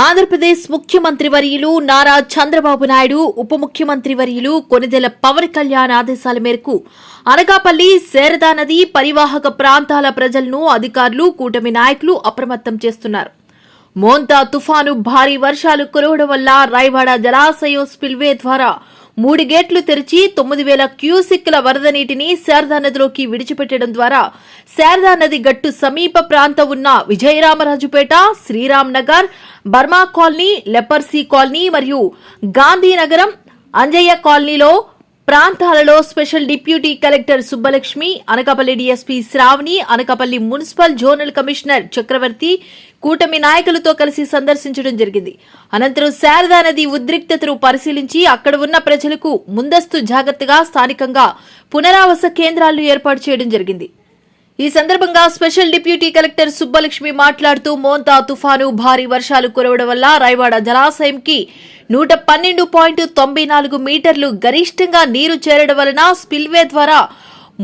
ఆంధ్రప్రదేశ్ ముఖ్యమంత్రి వర్యులు నారా చంద్రబాబు నాయుడు ఉప ముఖ్యమంత్రి వర్యులు కొనిదెల పవన్ కళ్యాణ్ ఆదేశాల మేరకు అనకాపల్లి శారదా నది పరివాహక ప్రాంతాల ప్రజలను అధికారులు కూటమి నాయకులు అప్రమత్తం చేస్తున్నారు. మోంతా తుఫాను భారీ వర్షాలు కురవడం వల్ల రాయవాడ జలాశయం స్పిల్వే ద్వారా మూడు గేట్లు తెరిచి తొమ్మిది వేల క్యూసిక్ల వరద నీటిని శారదా నదిలోకి విడిచిపెట్టడం ద్వారా శారదా నది గట్టు సమీప ప్రాంతం ఉన్న Vijayaramarajupeta Sriram Nagar Burma colony leprosy colony మరియు గాంధీనగరం అంజయ్య కాలనీలో ప్రాంతాలలో special deputy collector Subbalakshmi Anakapalli DSP Sravani Anakapalli municipal zonal commissioner Chakravarthi కూటమి నాయకులతో కలిసి సందర్శించడం జరిగింది. అనంతరం శారదా నది ఉద్రిక్తతను పరిశీలించి అక్కడ ఉన్న ప్రజలకు ముందస్తు జాగ్రత్తగా స్థానికంగా పునరావాస కేంద్రాలు ఏర్పాటు చేయడం జరిగింది. ఈ సందర్భంగా స్పెషల్ డిప్యూటీ కలెక్టర్ సుబ్బలక్ష్మి మాట్లాడుతూ మోంతా తుఫాను భారీ వర్షాలు కురవడం వల్ల రాయవాడ జలాశయంకి నూట పన్నెండు పాయింట్ తొంభై నాలుగు మీటర్లు గరిష్టంగా నీరు చేరడం వలన స్పిల్వే ద్వారా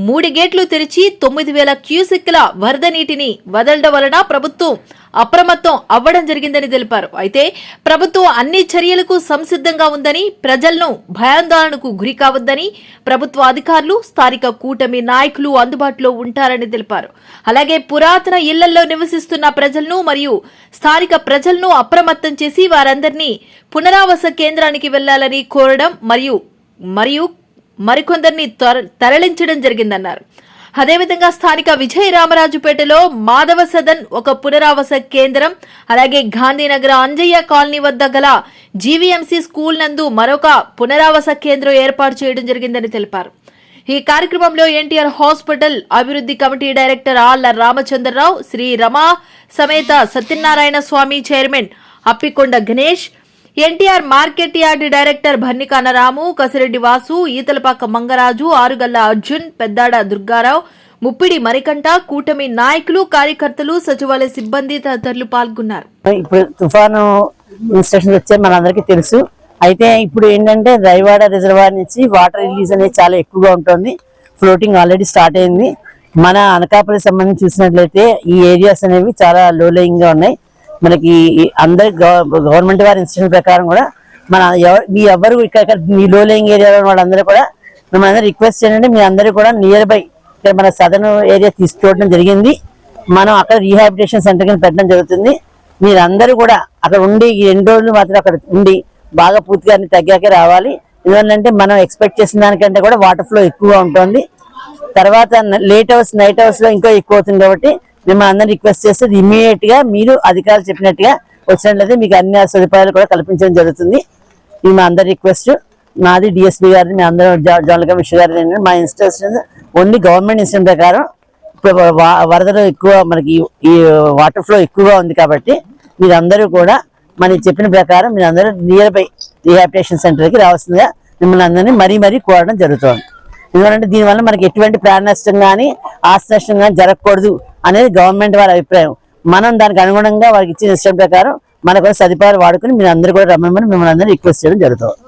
మూడు గేట్లు తెరిచి తొమ్మిది వేల క్యూసెక్ల వరద నీటిని వదలడం వలన ప్రభుత్వం అప్రమత్తం అవ్వడం జరిగిందని తెలిపారు. అయితే ప్రభుత్వం అన్ని చర్యలకు సంసిద్ధంగా ఉందని ప్రజలను భయాందోళనకు గురి కావద్దని ప్రభుత్వ అధికారులు స్థానిక కూటమి నాయకులు అందుబాటులో ఉంటారని తెలిపారు. అలాగే పురాతన ఇళ్ళలో నివసిస్తున్న ప్రజలను మరియు స్థానిక ప్రజలను అప్రమత్తం చేసి వారందరినీ పునరావాస కేంద్రానికి వెళ్ళాలని కోరడం మరియు మరియు మరికొందరిని త్వర- తరలించడం జరిగిందన్నారు. అదేవిధంగా స్థానిక విజయ రామరాజుపేటలో మాధవ సదన్ ఒక పునరావాస కేంద్రం అలాగే గాంధీనగర్ అంజయ్య కాలనీ వద్ద గల జీవీఎంసీ స్కూల్ నందు మరొక పునరావాస కేంద్రం ఏర్పాటు చేయడం జరిగిందని తెలిపారు. ఈ కార్యక్రమంలో ఎన్టీఆర్ హాస్పిటల్ అభివృద్ధి కమిటీ డైరెక్టర్ ఆళ్ళ రామచంద్రరావు శ్రీ రమా సమేత Satyanarayana Swamy chairman Appikonda Ganesh NTR market yard director Bharnikana Kasireddy Vasu Eethalapaka Mangaraju Arugalla Arjun Peddada Durga Rao Muppidi Marikanta కూటమి నాయకులు కార్యకర్తలు సచివాలయ సిబ్బంది తదితరులు పాల్గొన్నారు. ఇప్పుడు తుఫాను ఇన్స్ట్రక్షన్స్ వచ్చాయి మనందరికీ తెలుసు. అయితే ఇప్పుడు ఏంటంటే రైవాడ రిజర్వాయర్ నుంచి వాటర్ రిలీజ్ అనేది చాలా ఎక్కువగా ఉంటుంది. ఫ్లోటింగ్ ఆల్రెడీ స్టార్ట్ అయింది. మన అనకాపల్లి సంబంధించి చూసినట్లయితే ఈ ఏరియాస్ అనేవి చాలా లో లయింగ్గా ఉన్నాయి. మనకి అందరి గవర్నమెంట్ వారి ఇన్స్టిట్యూట్ ప్రకారం కూడా మన మీ ఎవరు ఇక్కడ మీ లో ఏరియాలో వాళ్ళందరూ కూడా మిమ్మల్ని రిక్వెస్ట్ చేయండి. మీ అందరూ కూడా నియర్ బై ఇక్కడ మన సదర్న్ ఏరియా తీసుకోవడం జరిగింది. మనం అక్కడ రీహాబిటేషన్ సెంటర్ కింద పెట్టడం జరుగుతుంది. మీరందరూ కూడా అక్కడ ఉండి ఈ రెండు రోజులు మాత్రం అక్కడ ఉండి బాగా పూర్తిగా అన్ని తగ్గాకే రావాలి. ఎందుకంటే మనం ఎక్స్పెక్ట్ చేసిన దానికంటే కూడా వాటర్ ఫ్లో ఎక్కువగా ఉంటుంది. తర్వాత లేట్ అవర్స్ నైట్ హౌస్లో ఇంకా ఎక్కువ అవుతుంది కాబట్టి మిమ్మల్ని అందరినీ రిక్వెస్ట్ చేస్తే ఇమీడియట్గా మీరు అధికారులు చెప్పినట్టుగా వచ్చినట్లయితే మీకు అన్ని సదుపాయాలు కూడా కల్పించడం జరుగుతుంది. ఇది మా అందరి రిక్వెస్ట్. నాది డిఎస్పీ గారిది మీ అందరూ జా- జనరల్ కమిషనర్ గారి మా ఇన్స్టిట్యూషన్ ఓన్లీ గవర్నమెంట్ ఇన్స్ట్రక్షన్ ప్రకారం ఇప్పుడు వరదలు ఎక్కువ మనకి ఈ- వాటర్ ఫ్లో ఎక్కువగా ఉంది కాబట్టి మీరందరూ కూడా మనకి చెప్పిన ప్రకారం మీరందరూ నియర్ బై రీహాబిటేషన్ సెంటర్కి రావాల్సిందిగా మిమ్మల్ని అందరినీ మరీ మరీ కోరడం జరుగుతుంది. ఎందుకంటే దీనివల్ల మనకి ఎటువంటి ప్రాణ నష్టం కానీ ఆస్తి నష్టం కానీ జరగకూడదు అనేది గవర్నమెంట్ వారి అభిప్రాయం. మనం దానికి అనుగుణంగా వారికి ఇచ్చిన ఇష్టం ప్రకారం మనకు సదుపాయాలు వాడుకుని మీరు అందరూ కూడా రమ్మని మిమ్మల్ని అందరూ రిక్వెస్ట్ చేయడం జరుగుతుంది.